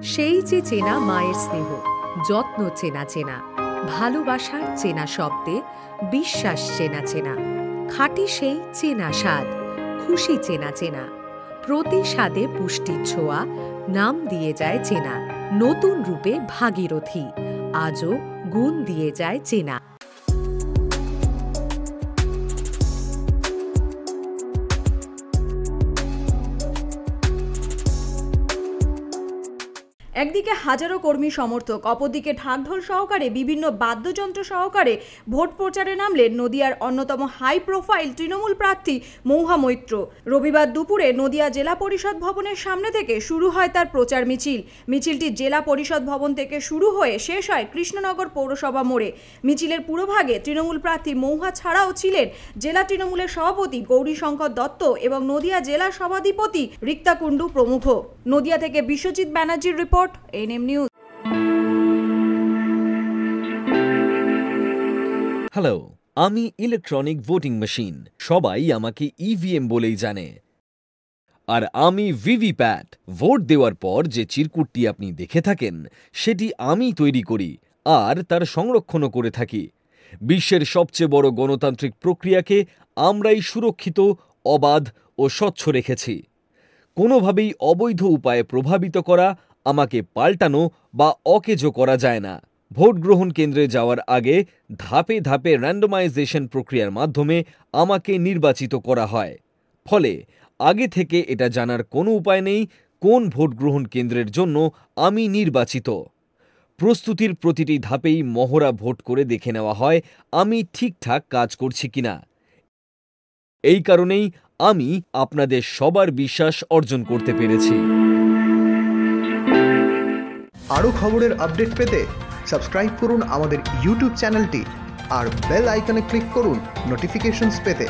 সেই যে চেনা মায়ের স্নেহ, যত্ন চেনা চেনা, ভালোবাসার চেনা শব্দে বিশ্বাস চেনা চেনা, খাঁটি সেই চেনা স্বাদ, খুশি চেনা চেনা, প্রতি স্বাদে পুষ্টির ছোঁয়া, নাম দিয়ে যায় চেনা, নতুন রূপে ভাগীরথী, আজও গুণ দিয়ে যায় চেনা। একদিকে হাজারো কর্মী সমর্থক, অপরদিকে ঢাকঢোল সহকারে বিভিন্ন বাদ্যযন্ত্র সহকারে ভোট প্রচারে নামলেন নদিয়ার অন্যতম হাই প্রোফাইল তৃণমূল প্রার্থী মৌহা মৈত্র। রবিবার দুপুরে নদিয়া জেলা পরিষদ ভবনের সামনে থেকে শুরু হয় তার প্রচার মিছিল। মিছিলটি জেলা পরিষদ ভবন থেকে শুরু হয়ে শেষ হয় কৃষ্ণনগর পৌরসভা মোড়ে। মিছিলের পুরোভাগে তৃণমূল প্রার্থী মৌহা ছাড়াও ছিলেন জেলা তৃণমূলের সভাপতি গৌরীশঙ্কর দত্ত এবং নদিয়া জেলা সভাধিপতি রিক্তা কুণ্ডু প্রমুখ। নদিয়া থেকে বিশ্বজিৎ ব্যানার্জির রিপোর্ট, এনএম নিউজ। হ্যালো, আমি ইলেকট্রনিক ভোটিং মেশিন, সবাই আমাকে ইভিএম বলেই জানে। আর আমি ভিভিপ্যাট, ভোট দেওয়ার পর যে চিরকুটটি আপনি দেখে থাকেন, সেটি আমি তৈরি করি, আর তার সংরক্ষণও করে থাকি। বিশ্বের সবচেয়ে বড় গণতান্ত্রিক প্রক্রিয়াকে আমরাই সুরক্ষিত, অবাধ ও স্বচ্ছ রেখেছি। কোনোভাবেই অবৈধ উপায়ে প্রভাবিত করা, আমাকে পাল্টানো বা অকেজো করা যায় না। ভোট গ্রহণ কেন্দ্রে যাওয়ার আগে ধাপে ধাপে র্যান্ডমাইজেশন প্রক্রিয়ার মাধ্যমে আমাকে নির্বাচিত করা হয়। ফলে আগে থেকে এটা জানার কোনো উপায় নেই, কোন ভোট গ্রহণ কেন্দ্রের জন্য আমি নির্বাচিত। প্রস্তুতির প্রতিটি ধাপেই মহড়া ভোট করে দেখে নেওয়া হয়, আমি ঠিকঠাক কাজ করছি কিনা। এই কারণেই আমি আপনাদের সবার বিশ্বাস অর্জন করতে পেরেছি। আরও খবরের আপডেট পেতে সাবস্ক্রাইব করুন আমাদের ইউটিউব চ্যানেলটি আর বেল আইকনে ক্লিক করুন নোটিফিকেশনস পেতে।